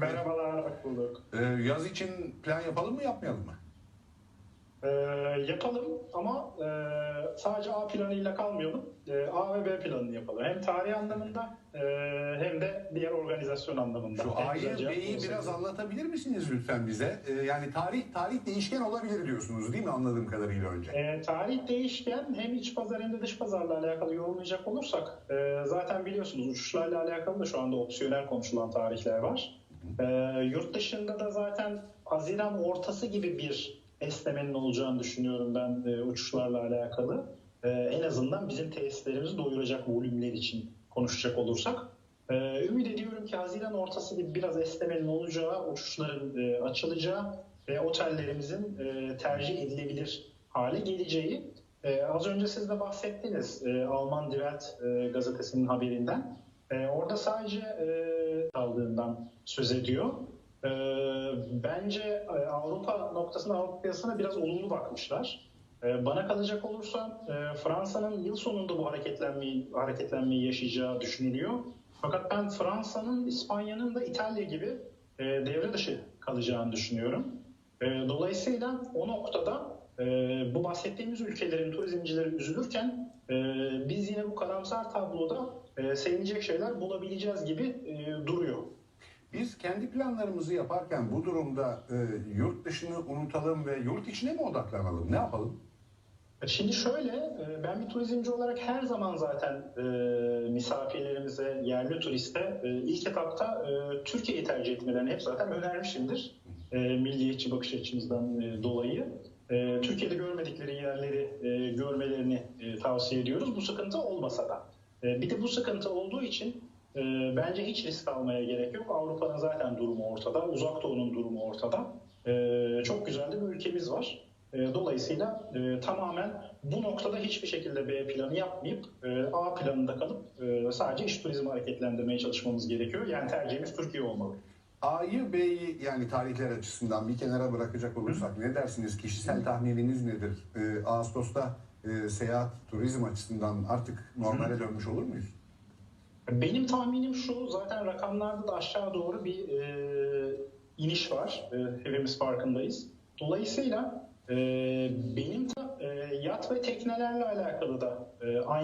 Merhabalar, hoş bulduk. Ee, yaz için plan yapalım mı yapmayalım mı? Ee, yapalım ama e, sadece A planıyla kalmayalım. E, A ve B planını yapalım. Hem tarih anlamında e, hem de diğer organizasyon anlamında. Şu A'yı B'yi biraz anlatabilir misiniz lütfen bize? Ee, yani tarih tarih değişken olabilir diyorsunuz değil mi anladığım kadarıyla önce? E, tarih değişken hem iç pazar hem de dış pazarla alakalı yorumlayacak olursak e, zaten biliyorsunuz uçuşlarla alakalı da şu anda opsiyonel konuşulan tarihler var. E, yurt dışında da zaten Haziran ortası gibi bir esnemenin olacağını düşünüyorum ben e, uçuşlarla alakalı. E, en azından bizim tesislerimizi doyuracak volümler için konuşacak olursak. E, ümit ediyorum ki Haziran ortası gibi biraz esnemenin olacağı, uçuşların e, açılacağı ve otellerimizin e, tercih edilebilir hale geleceği. E, az önce siz de bahsettiniz e, Alman Die Welt e, gazetesinin haberinden. E, orada sadece e, kaldığından söz ediyor. E, bence e, Avrupa noktasına, Avrupa piyasasına biraz olumlu bakmışlar. E, bana kalacak olursa e, Fransa'nın yıl sonunda bu hareketlenmeyi, hareketlenmeyi yaşayacağı düşünülüyor. Fakat ben Fransa'nın, İspanya'nın da İtalya gibi e, devre dışı kalacağını düşünüyorum. E, dolayısıyla o noktada e, bu bahsettiğimiz ülkelerin turizmcileri üzülürken e, biz yine bu karamsar tabloda e, sevinecek şeyler bulabileceğiz gibi e, duruyor. Biz kendi planlarımızı yaparken bu durumda e, yurt dışını unutalım ve yurt içine mi odaklanalım? Ne yapalım? Şimdi şöyle, e, ben bir turizmci olarak her zaman zaten e, misafirlerimize, yerli turiste e, ilk etapta e, Türkiye'yi tercih etmelerini hep zaten önermişimdir. E, milliyetçi bakış açımızdan e, dolayı. E, Türkiye'de görmedikleri yerleri e, görmelerini e, tavsiye ediyoruz. Bu sıkıntı olmasa da. E, bir de bu sıkıntı olduğu için e, bence hiç risk almaya gerek yok. Avrupa'nın zaten durumu ortada, Uzak Doğu'nun durumu ortada. E, çok güzel de bir ülkemiz var. E, Dolayısıyla e, tamamen bu noktada hiçbir şekilde B planı yapmayıp e, A planında kalıp e, sadece iş turizmi hareketlendirmeye çalışmamız gerekiyor. Yani tercihimiz Türkiye olmalı. A'yı B'yi yani tarihler açısından bir kenara bırakacak olursak ne dersiniz? Kişisel tahmininiz nedir? Ee, Ağustos'ta e, seyahat, turizm açısından artık normale dönmüş olur muyuz? Benim tahminim şu, zaten rakamlarda da aşağı doğru bir e, iniş var. E, hepimiz farkındayız. Dolayısıyla e, benim de e, yat ve teknelerle alakalı da e, aynı